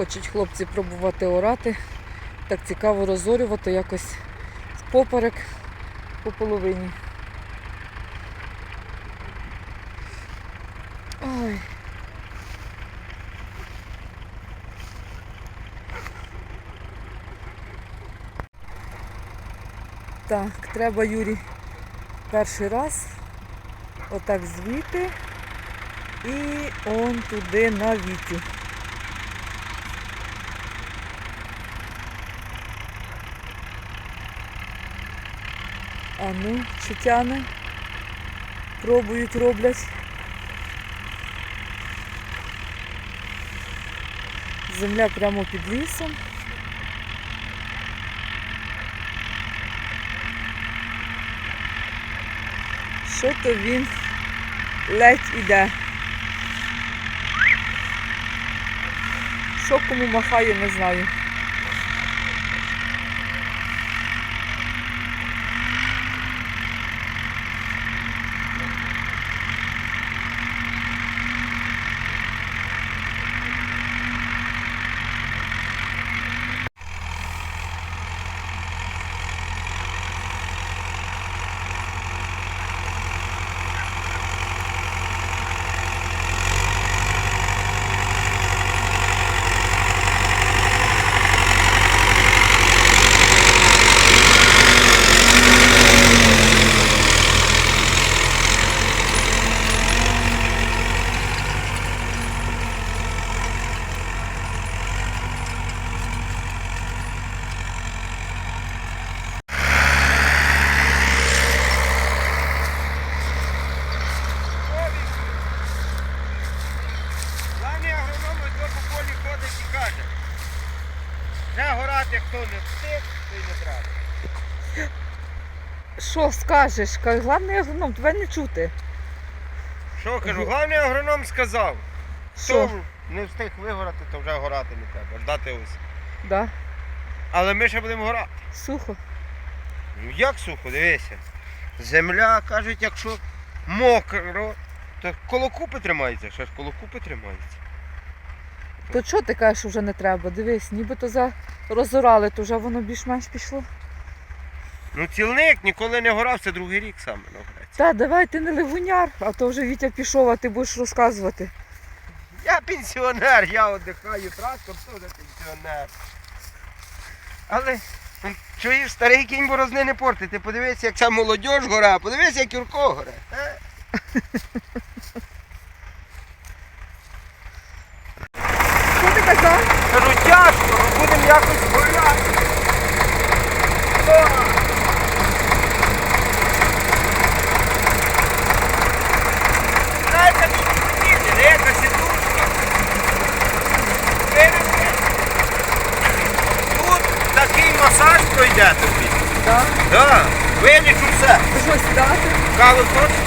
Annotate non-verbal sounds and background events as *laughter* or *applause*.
Хочуть хлопці пробувати орати. Так цікаво розорювати якось поперек по половині. Ой. Так, треба Юрій перший раз отак звідти і он туди на вітю. А ну, чи тяне? Пробують, роблять. Земля прямо під лісом. Що то він ледь іде. Що кому махає, не знаю. Главний агроном ось до по полі ходить і каже. Горати, хто не встиг, то й не треба. Що скажеш? Ка- Главний агроном, тебе не чути. Що кажу, главний агроном сказав, Що? хто не встиг вигорати, то вже горати не треба, ждати ось. Да? Але ми ще будемо горати. Сухо. Ну як сухо, дивися. Земля, кажуть, якщо мокро, то коло купи тримається, ще ж коло купи тримається. То чого ти кажеш, що вже не треба? Дивись, нібито за розорали, то вже воно більш-менш пішло. Ну цілник ніколи не горав, це другий рік саме нагорається. Та давай ти не ливуняр, а то вже Вітя пішов, а ти будеш розказувати. Я пенсіонер, я віддихаю, трактор теж пенсіонер. Але чуєш, старий кінь борозни не портить. Ти подивися, як ця молодь горе, а подивися, як Юрко горе. *laughs* е? Що ти казав? Кажу, тяжко, будемо якось гуляти. Знаєте, їде, сідушка. Тут такий масаж пройде тобі. Так. Да, вилічу все. Ти що сідати? Каву хочеш?